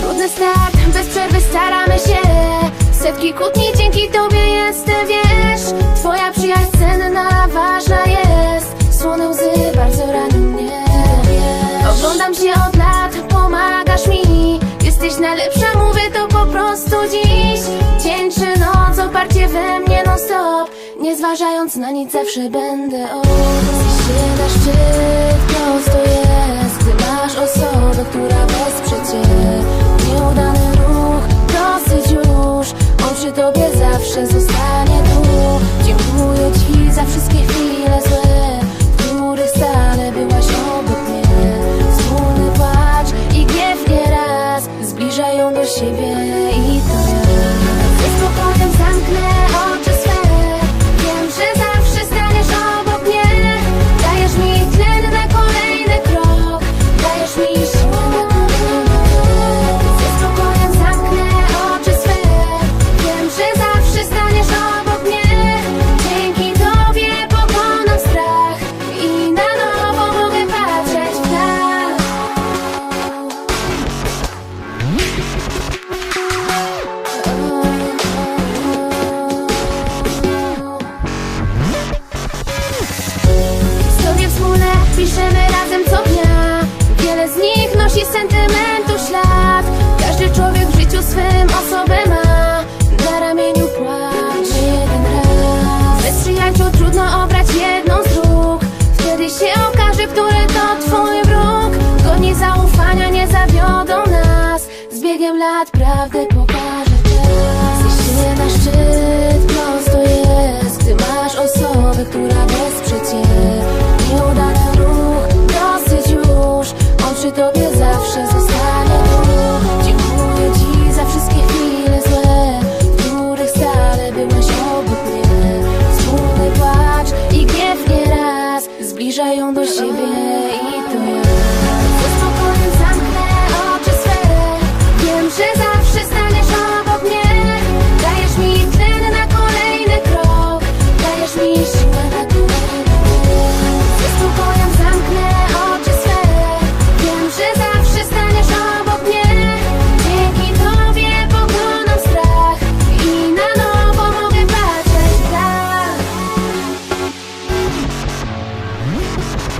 Trudny start, bez przerwy staramy się. Setki kłótni dzięki tobie jestem, wiesz. Twoja przyjaźń cenna, ważna jest. Słone łzy bardzo ranią mnie. Oglądam się od lat, pomagasz mi. Jesteś najlepsza, mówię to po prostu dziś. Dzień czy noc, oparcie we mnie non stop Nie zważając na nic, zawsze będę obok się na szczyt, prosto jest masz osobę, która wesprze cię. Nieudany ruch, dosyć już. On przy tobie zawsze zostanie tu Dziękuję ci za wszystkie chwile złe. W których stale byłaś obok mnie. Wspólny płacz i gniew nieraz Zbliżają do siebie Historie wspólne piszemy razem co dnia. Wiele z nich nosi sentymentu ślad. Każdy człowiek w życiu swym osobę ma. Na ramieniu płacz jeden raz. Bez przyjaciół trudno obrać jedną Z biegiem lat prawdę pokaże czas Chcesz się na szczyt, prosto jest Gdy masz osobę, która wesprze cię. Nieudany ruch, dosyć już. On przy tobie zawsze zostanie you